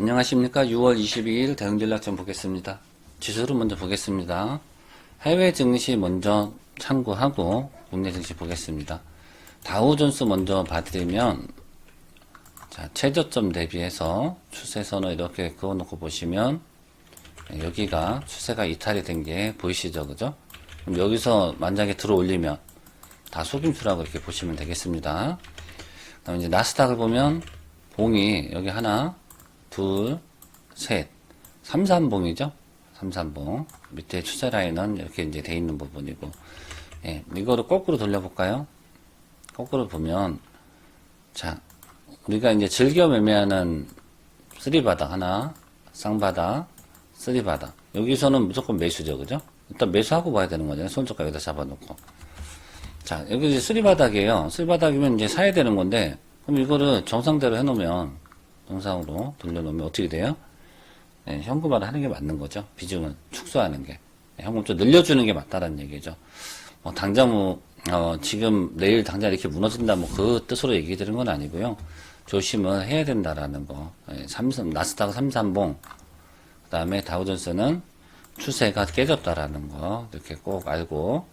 안녕하십니까. 6월 22일 대응전략점 보겠습니다. 지수를 먼저 보겠습니다. 해외 증시 먼저 참고하고 국내 증시 보겠습니다. 다우존스 먼저 봐드리면 자, 최저점 대비해서 추세선을 이렇게 그어놓고 보시면 여기가 추세가 이탈이 된 게 보이시죠? 그죠? 그럼 여기서 만약에 들어 올리면 다 속임수라고 이렇게 보시면 되겠습니다. 그다음 이제 나스닥을 보면 봉이 여기 하나, 둘, 셋, 삼삼봉이죠. 삼삼봉 밑에 추세 라인은 이렇게 이제 돼 있는 부분이고, 예, 이거를 거꾸로 돌려볼까요? 거꾸로 보면 자 우리가 이제 즐겨 매매하는 쓰리바닥 하나, 쌍바닥, 쓰리바닥 여기서는 무조건 매수죠, 그죠? 일단 매수하고 봐야 되는 거잖아요. 손톱 여기다 잡아놓고. 자, 여기 이제 쓰리바닥이에요. 쓰리바닥이면 이제 사야 되는 건데, 그럼 이거를 정상대로 해놓으면, 정상으로 돌려놓으면 어떻게 돼요? 예, 현금화를 하는 게 맞는 거죠. 비중을 축소하는 게. 예, 현금 좀 늘려주는 게 맞다는 얘기죠. 뭐, 당장 뭐, 어, 지금 내일 당장 이렇게 무너진다, 뭐, 그 뜻으로 얘기 드린 건 아니고요. 조심을 해야 된다라는 거. 예, 삼성, 나스닥 33봉, 그 다음에 다우존스는 추세가 깨졌다라는 거, 이렇게 꼭 알고,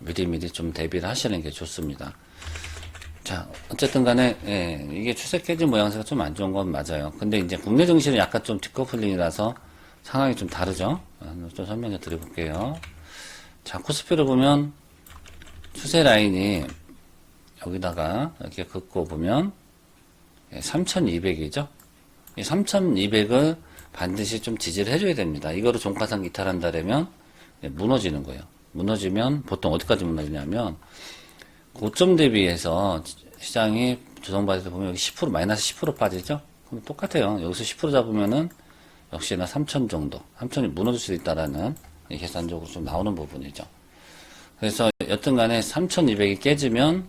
미리미리 좀 대비를 하시는 게 좋습니다. 자, 어쨌든 간에, 예, 이게 추세 깨진 모양새가 좀 안 좋은 건 맞아요. 근데 이제 국내 증시는 약간 좀 디커플링이라서 상황이 좀 다르죠? 어, 좀 설명해 드려볼게요. 자, 코스피를 보면 추세 라인이 여기다가 이렇게 긋고 보면 3200이죠? 이 3200을 반드시 좀 지지를 해줘야 됩니다. 이거를 종가상 이탈한다면 무너지는 거예요. 무너지면 보통 어디까지 무너지냐면 고점 대비해서 시장이 조정받을 때 보면 여기 10% 마이너스 10% 빠지죠? 그럼 똑같아요. 여기서 10% 잡으면은 역시나 3천 정도, 3천이 무너질 수 있다라는 계산적으로 좀 나오는 부분이죠. 그래서 여튼 간에 3,200이 깨지면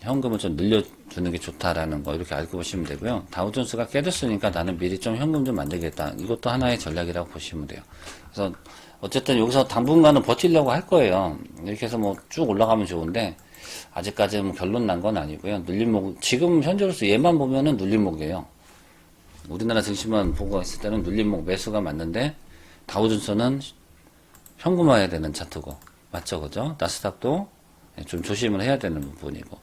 현금을 좀 늘려주는 게 좋다라는 거 이렇게 알고 보시면 되고요. 다우존스가 깨졌으니까 나는 미리 좀 현금 좀 만들겠다. 이것도 하나의 전략이라고 보시면 돼요. 그래서 어쨌든 여기서 당분간은 버티려고 할 거예요. 이렇게 해서 뭐 쭉 올라가면 좋은데 아직까지는 뭐 결론 난 건 아니고요. 눌림목 지금 현재로서 얘만 보면은 눌림목이에요. 우리나라 증시만 보고 있을 때는 눌림목 매수가 맞는데 다우존스는 현금화해야 되는 차트고 맞죠, 그죠? 나스닥도 좀 조심을 해야 되는 부분이고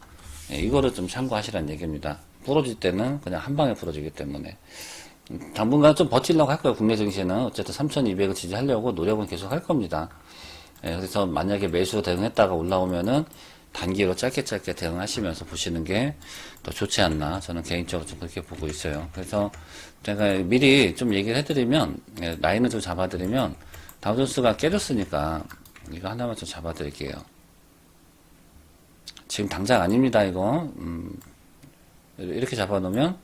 예, 이거를 좀 참고하시라는 얘기입니다. 부러질 때는 그냥 한 방에 부러지기 때문에 음, 당분간 좀 버틸려고 할 거예요. 국내 증시는 어쨌든 3,200을 지지하려고 노력은 계속 할 겁니다. 예, 그래서 만약에 매수 대응했다가 올라오면은 단기로 짧게 짧게 대응하시면서 보시는 게 더 좋지 않나 저는 개인적으로 좀 그렇게 보고 있어요. 그래서 제가 미리 좀 얘기를 해드리면 예, 라인을 좀 잡아드리면 다우존스가 깨졌으니까 이거 하나만 좀 잡아드릴게요. 지금 당장 아닙니다, 이거. 음, 이렇게 잡아놓으면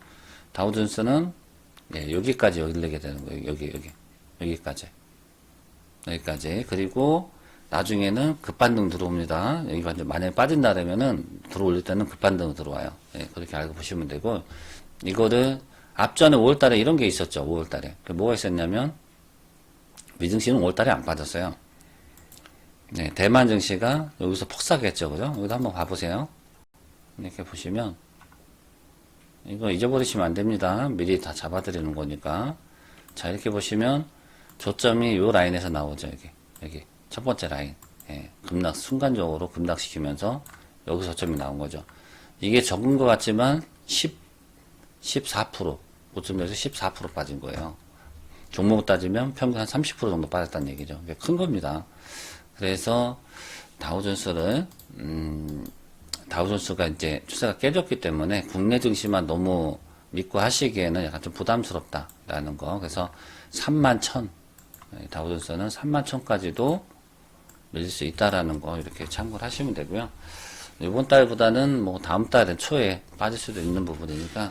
다우존스는 예, 여기까지 열리게 되는 거예요. 여기, 여기. 여기까지. 여기까지. 그리고 나중에는 급반등 들어옵니다. 여기가 이제 만약에 빠진다라면은 들어올릴 때는 급반등 들어와요. 예, 그렇게 알고 보시면 되고, 이거를 앞전에 5월 달에 이런 게 있었죠. 5월 달에. 뭐가 있었냐면, 미증시는 5월 달에 안 빠졌어요. 네, 대만 증시가 여기서 폭삭했죠. 그죠? 여기도 한번 봐보세요. 이렇게 보시면, 이거 잊어버리시면 안 됩니다. 미리 다 잡아드리는 거니까. 자, 이렇게 보시면, 조점이 요 라인에서 나오죠. 여기. 여기. 첫 번째 라인. 예, 급락, 순간적으로 급락시키면서 여기서 저점이 나온 거죠. 이게 적은 것 같지만 10, 14%, 고점에서 14% 빠진 거예요. 종목 따지면 평균 한 30% 정도 빠졌다는 얘기죠. 큰 겁니다. 그래서 다우존스를 음, 다우존스가 이제 추세가 깨졌기 때문에 국내 증시만 너무 믿고 하시기에는 약간 좀 부담스럽다라는 거. 그래서 3만 천 다우존스는 3만 천까지도 밀릴 수 있다라는 거 이렇게 참고를 하시면 되고요. 이번 달보다는 뭐 다음 달은 초에 빠질 수도 있는 부분이니까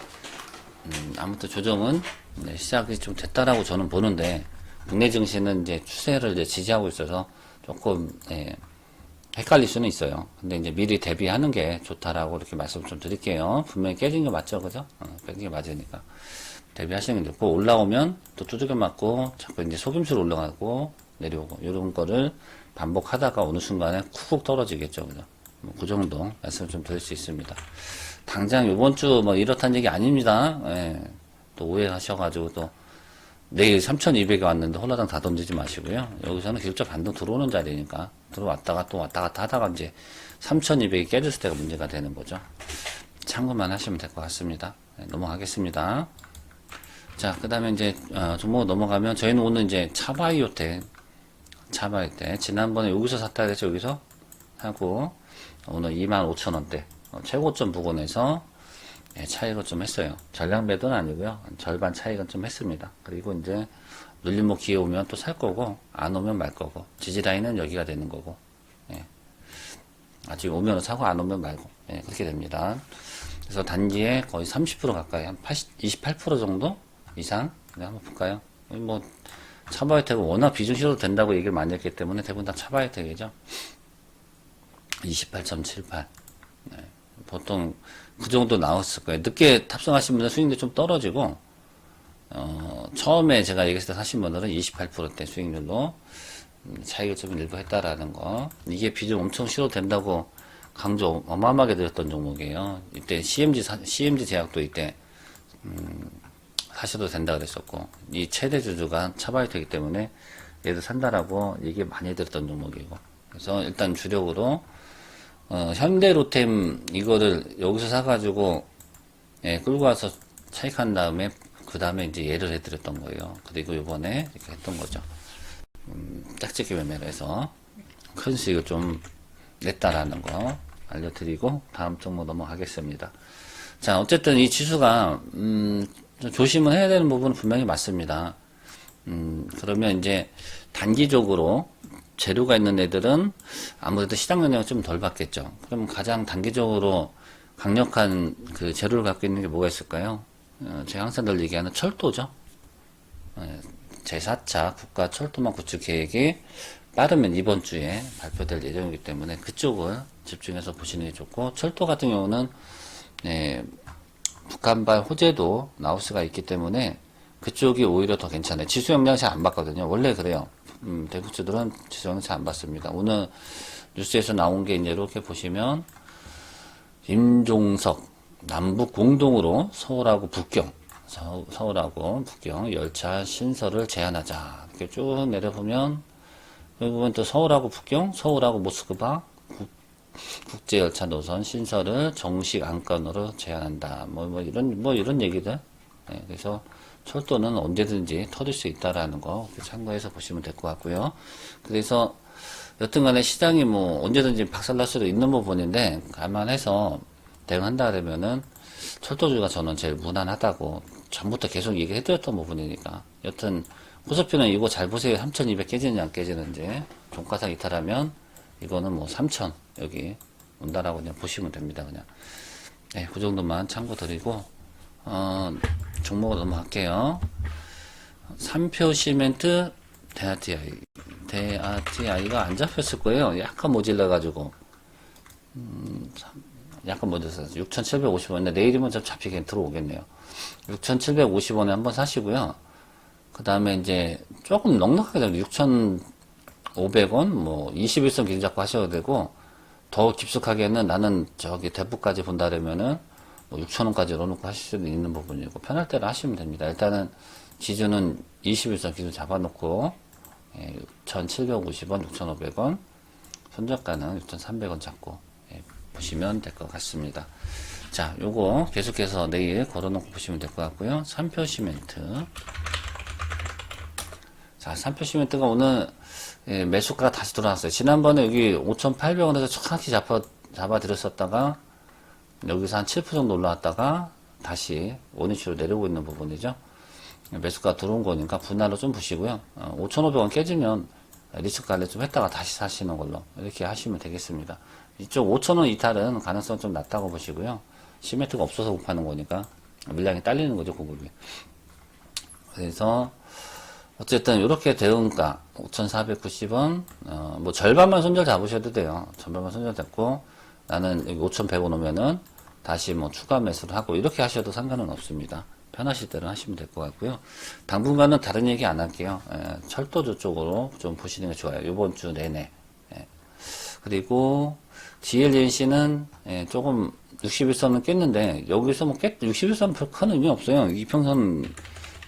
음, 아무튼 조정은 네, 시작이 좀 됐다라고 저는 보는데 국내 증시는 이제 추세를 이제 지지하고 있어서 조금 예, 헷갈릴 수는 있어요. 근데 이제 미리 대비하는 게 좋다라고 이렇게 말씀 좀 드릴게요. 분명히 깨진 게 맞죠, 그죠? 어, 깨진 게 맞으니까 대비하시는 게 좋고 올라오면 또 두들겨 맞고 자꾸 이제 속임수로 올라가고 내려오고 이런 거를 반복하다가 어느 순간에 쿡쿡 떨어지겠죠, 그죠? 뭐그 정도 말씀 좀 드릴 수 있습니다. 당장 이번 주 뭐 이렇다는 얘기 아닙니다. 예. 또 오해하셔가지고 또 내일 3,200이 왔는데 홀라당 다 던지지 마시고요. 여기서는 기술자 반등 들어오는 자리니까 들어왔다가 또 왔다 갔다 하다가 이제 3,200이 깨졌을 때가 문제가 되는 거죠. 참고만 하시면 될 것 같습니다. 네, 넘어가겠습니다. 자, 그 다음에 이제, 어, 종목 넘어가면 저희는 오늘 이제 차바이오텍, 차바이오텍. 지난번에 여기서 샀다 그랬죠, 여기서? 하고, 오늘 25,000원대. 어, 최고점 부근에서 예, 차익을 좀 했어요. 전량 매도는 아니고요. 절반 차익은 좀 했습니다. 그리고 이제 눌림목 기회 오면 또 살 거고, 안 오면 말 거고, 지지라인은 여기가 되는 거고, 예. 아직 오면 사고 안 오면 말고, 예, 그렇게 됩니다. 그래서 단기에 거의 30% 가까이, 한 80, 28% 정도 이상? 네, 한번 볼까요? 뭐, 차바이텍은 워낙 비중 실어도 된다고 얘기를 많이 했기 때문에 대부분 다 차바이텍이죠. 28.78. 네. 보통 그 정도 나왔을 거예요. 늦게 탑승하신 분들 수익률이 좀 떨어지고, 어, 처음에 제가 얘기했을 때 사신 분들은 28%대 수익률로 음, 차익을 좀 일부 했다라는 거. 이게 비중 엄청 실어도 된다고 강조 어마어마하게 드렸던 종목이에요. 이때 CMG, 사- CMG 제약도 이때, 음, 사셔도 된다 그랬었고, 이 최대 주주가 차바이트이기 때문에 얘도 산다라고 얘기 많이 드렸던 종목이고. 그래서 일단 주력으로 어, 현대로템 이거를 여기서 사가지고 예, 끌고 와서 차익한 다음에 그 다음에 이제 예를 해드렸던 거예요. 그리고 이번에 이렇게 했던 거죠. 음, 짝짓기 매매를 해서 큰 수익을 좀 냈다라는 거 알려드리고 다음 종목 넘어가겠습니다. 자, 어쨌든 이 지수가 음, 좀 조심을 해야 되는 부분은 분명히 맞습니다. 음, 그러면 이제 단기적으로 재료가 있는 애들은 아무래도 시장 영향을 좀 덜 받겠죠. 그럼 가장 단기적으로 강력한 그 재료를 갖고 있는 게 뭐가 있을까요? 어, 제가 항상 늘 얘기하는 철도죠. 어, 제4차 국가 철도망 구축 계획이 빠르면 이번 주에 발표될 예정이기 때문에 그쪽을 집중해서 보시는 게 좋고 철도 같은 경우는 예, 북한발 호재도 나올 수가 있기 때문에 그쪽이 오히려 더 괜찮아요. 지수 영향 잘안 받거든요. 원래 그래요. 음, 대국주들은 지수 영향 잘안 받습니다. 오늘 뉴스에서 나온 게 이제 이렇게 보시면 임종석 남북 공동으로 서울하고 북경 서, 서울하고 북경 열차 신설을 제한하자 이렇게 쭉 내려보면 이 부분 또 서울하고 북경 서울하고 모스크바 국, 국제 열차 노선 신설을 정식 안건으로 제한한다. 뭐, 뭐 이런 뭐 이런 얘기들. 네, 그래서 철도는 언제든지 터질 수 있다라는 거 참고해서 보시면 될 것 같고요. 그래서 여튼간에 시장이 뭐 언제든지 박살날 수도 있는 부분인데 감안해서 대응한다 그러면은 철도주가 저는 제일 무난하다고 전부터 계속 얘기해드렸던 부분이니까. 여튼 호소표는 이거 잘 보세요. 3200 깨지는지 안 깨지는지. 종가상 이탈하면 이거는 뭐3000 여기 온다라고 그냥 보시면 됩니다 그냥 네, 그 정도만 참고 드리고 어, 종목으로 넘어갈게요 3표 시멘트 대아티아이 대아티아이가 안 잡혔을 거예요 약간 모질러가지고 약간 모자라서 6,750원인데 내일이면 좀 잡히게 들어오겠네요. 6,750원에 한번 사시고요. 그 다음에 이제 조금 넉넉하게 잡 으면 6,500원, 뭐 21선 기준 잡고 하셔도 되고 더 깊숙하게는 나는 저기 대부까지 본다면은 뭐 6,000원까지 넣어놓고 하실 수도 있는 부분이고 편할 대로 하시면 됩니다. 일단은 기준은 21선 기준 잡아놓고 예, 6,750원, 6,500원, 손절가는 6,300원 잡고 예, 보시면 될 것 같습니다. 자, 요거 계속해서 내일 걸어놓고 보시면 될 것 같고요. 3표 시멘트. 자, 3표 시멘트가 오늘 예, 매수가가 다시 들어왔어요. 지난번에 여기 5,800원에서 정확히 잡아, 잡아드렸었다가 여기서 한 7% 정도 올라왔다가 다시 원위치로 내려오고 있는 부분이죠. 매수가 들어온 거니까 분할로 좀 보시고요. 어, 5,500원 깨지면 리스크 관리 좀 했다가 다시 사시는 걸로 이렇게 하시면 되겠습니다. 이쪽 5,000원 이탈은 가능성 좀 낮다고 보시고요. 시멘트가 없어서 못 파는 거니까 물량이 딸리는 거죠, 고급이. 그래서 어쨌든 이렇게 대응가 5,490원 어, 뭐 절반만 손절 잡으셔도 돼요. 절반만 손절 잡고 나는 여기 5,100원 오면은 다시 뭐 추가 매수를 하고 이렇게 하셔도 상관은 없습니다. 편하실 대로 하시면 될 것 같고요. 당분간은 다른 얘기 안 할게요. 예, 철도주 쪽으로 좀 보시는 게 좋아요. 이번 주 내내. 예. 그리고 GLNC는 예, 조금 61선은 깼는데 여기서 뭐 깼, 61선 별 큰 의미 없어요. 이평선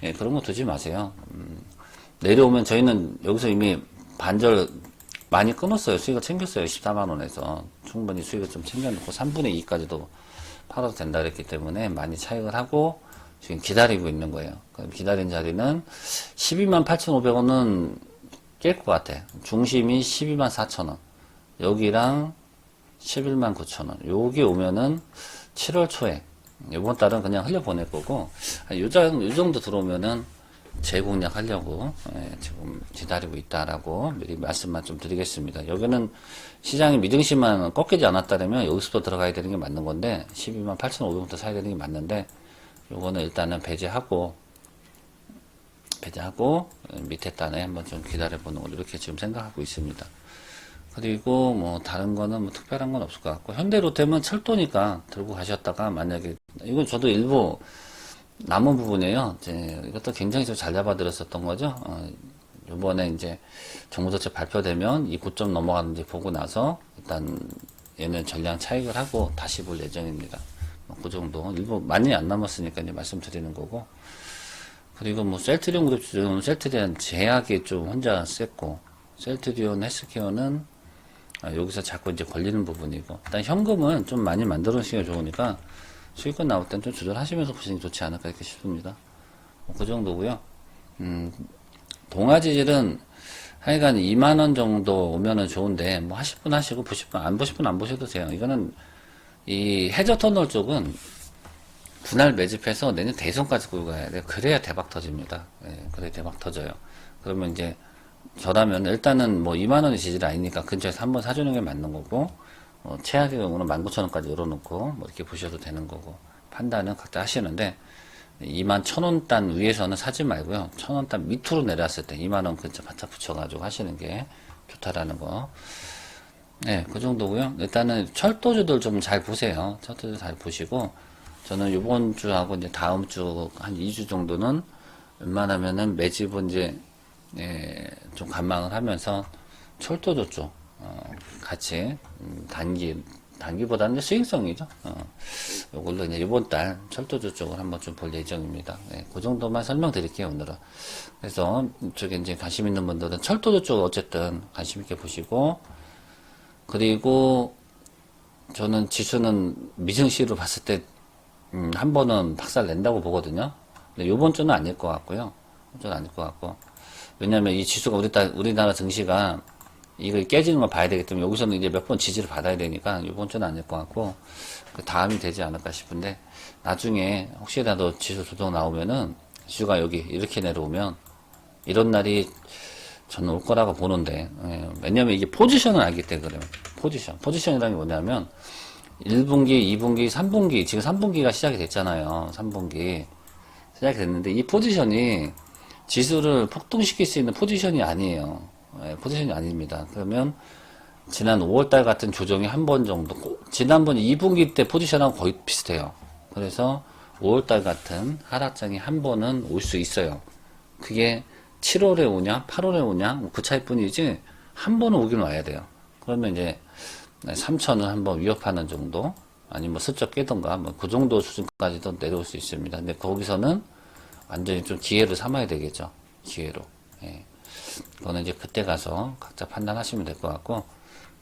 예, 그런 거 두지 마세요. 음, 내려오면 저희는 여기서 이미 반절 많이 끊었어요. 수익을 챙겼어요. 14만 원에서 충분히 수익을 좀 챙겨놓고 3분의 2까지도 팔아도 된다 그랬기 때문에 많이 차익을 하고 지금 기다리고 있는 거예요. 그럼 기다린 자리는 12만 8,500원은 깰 것 같아. 중심이 12만 4천원. 여기랑 11만 9천원. 여기 오면은 7월 초에, 이번 달은 그냥 흘려보낼 거고, 한 요, 정- 요 정도 들어오면은 재공략 하려고, 예, 지금 기다리고 있다라고 미리 말씀만 좀 드리겠습니다. 여기는 시장이 미등시만 꺾이지 않았다면 여기서부터 들어가야 되는 게 맞는 건데, 12만 8,500원부터 사야 되는 게 맞는데, 요거는 일단은 배제하고, 배제하고 밑에 단에 한번 좀 기다려보는 걸로 이렇게 지금 생각하고 있습니다. 그리고 뭐 다른 거는 뭐 특별한 건 없을 것 같고 현대로템은 철도니까 들고 가셨다가 만약에 이건 저도 일부 남은 부분이에요. 이제 이것도 굉장히 좀 잘 잡아드렸었던 거죠. 어, 이번에 이제 정책 발표되면 이 고점 넘어가는지 보고 나서 일단 얘는 전량 차익을 하고 다시 볼 예정입니다. 뭐그 정도 일부 많이 안 남았으니까 이제 말씀드리는 거고 그리고 뭐 셀트리온 그룹 지금 셀트리온 제약이 좀 혼자 셌고 셀트리온 헬스케어는 아, 여기서 자꾸 이제 걸리는 부분이고 일단 현금은 좀 많이 만들어 놓으시기가 좋으니까 수익권 나올 땐 좀 조절하시면서 보시는 게 좋지 않을까 이렇게 싶습니다. 뭐 그 정도고요. 음, 동아지질은 하여간 2만원 정도 오면은 좋은데 뭐 하실 분 하시고 보실 분 안 보실 분 안 보셔도 돼요. 이거는 이 해저 터널 쪽은 분할 매집해서 내년 대선까지 끌고 가야 돼요. 그래야 대박 터집니다. 예, 그래야 대박 터져요. 그러면 이제 저라면 일단은 뭐 2만 원의 지질 아니니까 근처에서 한번 사주는 게 맞는 거고 어, 최악의 경우는 19,000원까지 열어놓고 뭐 이렇게 보셔도 되는 거고 판단은 각자 하시는데 2만 1,000원 단 위에서는 사지 말고요. 1,000원 단 밑으로 내려왔을 때 2만 원 근처 바짝 붙여가지고 하시는 게 좋다라는 거. 네, 그 정도고요. 일단은 철도주들 좀 잘 보세요. 철도주 잘 보시고 저는 이번 주하고 이제 다음 주 한 2주 정도는 웬만하면은 매집은 이제 예, 좀 관망을 하면서 철도주 쪽 어, 같이 음, 단기 단기보다는 수익성이죠. 어, 이걸로 이제 이번 달 철도주 쪽을 한번 좀 볼 예정입니다. 예, 그 정도만 설명드릴게요 오늘은. 그래서 이쪽에 이제 관심 있는 분들은 철도주 쪽 어쨌든 관심 있게 보시고 그리고 저는 지수는 미증시로 봤을 때, 음, 한 번은 박살 낸다고 보거든요. 근데 요번 주는 아닐 것 같고요. 이번 주는 아닐 것 같고. 왜냐면 이 지수가 우리 따, 우리나라 증시가 이거 깨지는 걸 봐야 되기 때문에 여기서는 이제 몇 번 지지를 받아야 되니까 이번 주는 아닐 것 같고, 그 다음이 되지 않을까 싶은데, 나중에 혹시라도 지수 조정 나오면은, 지수가 여기 이렇게 내려오면, 이런 날이 저는 올 거라고 보는데, 예, 왜냐면 이게 포지션을 알기 때문에 그래요. 포지션. 포지션이라는 게 뭐냐면, 1분기, 2분기, 3분기, 지금 3분기가 시작이 됐잖아요. 3분기. 시작이 됐는데, 이 포지션이 지수를 폭등시킬 수 있는 포지션이 아니에요. 예, 포지션이 아닙니다. 그러면, 지난 5월달 같은 조정이 한 번 정도, 고- 지난번 2분기 때 포지션하고 거의 비슷해요. 그래서 5월달 같은 하락장이 한 번은 올 수 있어요. 그게 7월에 오냐, 8월에 오냐, 뭐그 차이뿐이지, 한 번은 오긴 와야 돼요. 그러면 이제, 3천을 한번 위협하는 정도, 아니면 뭐 슬쩍 깨던가, 뭐 그 정도 수준까지도 내려올 수 있습니다. 근데 거기서는 완전히 좀 기회를 삼아야 되겠죠. 기회로. 예. 그거는 이제 그때 가서 각자 판단하시면 될 것 같고,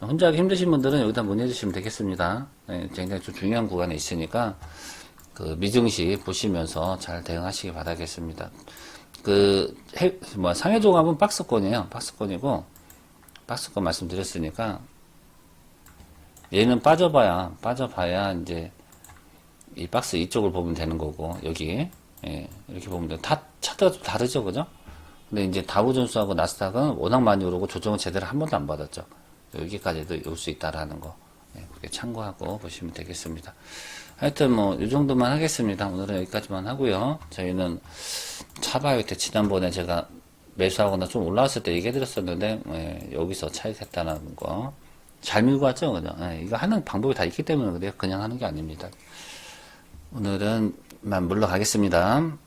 혼자 하기 힘드신 분들은 여기다 문의해 주시면 되겠습니다. 예, 굉장히 좀 중요한 구간에 있으니까, 그 미증시 보시면서 잘 대응하시기 바라겠습니다. 그, 해, 뭐, 상해종합은 박스권이에요. 박스권이고, 박스권 말씀드렸으니까, 얘는 빠져봐야, 빠져봐야, 이제, 이 박스 이쪽을 보면 되는 거고, 여기, 예, 이렇게 보면 돼. 다, 차트가 좀 다르죠, 그죠? 근데 이제 다우존스하고 나스닥은 워낙 많이 오르고 조정을 제대로 한 번도 안 받았죠. 여기까지도 올 수 있다라는 거. 예, 그렇게 참고하고 보시면 되겠습니다. 하여튼 뭐, 이 정도만 하겠습니다. 오늘은 여기까지만 하고요. 저희는 차바이오텍 지난번에 제가 매수하거나 좀 올라왔을 때 얘기해드렸었는데, 예, 여기서 차익 했다는 거. 잘 밀고 왔죠, 그죠? 예, 이거 하는 방법이 다 있기 때문에 그래요. 그냥 하는 게 아닙니다. 오늘은 만 물러가겠습니다.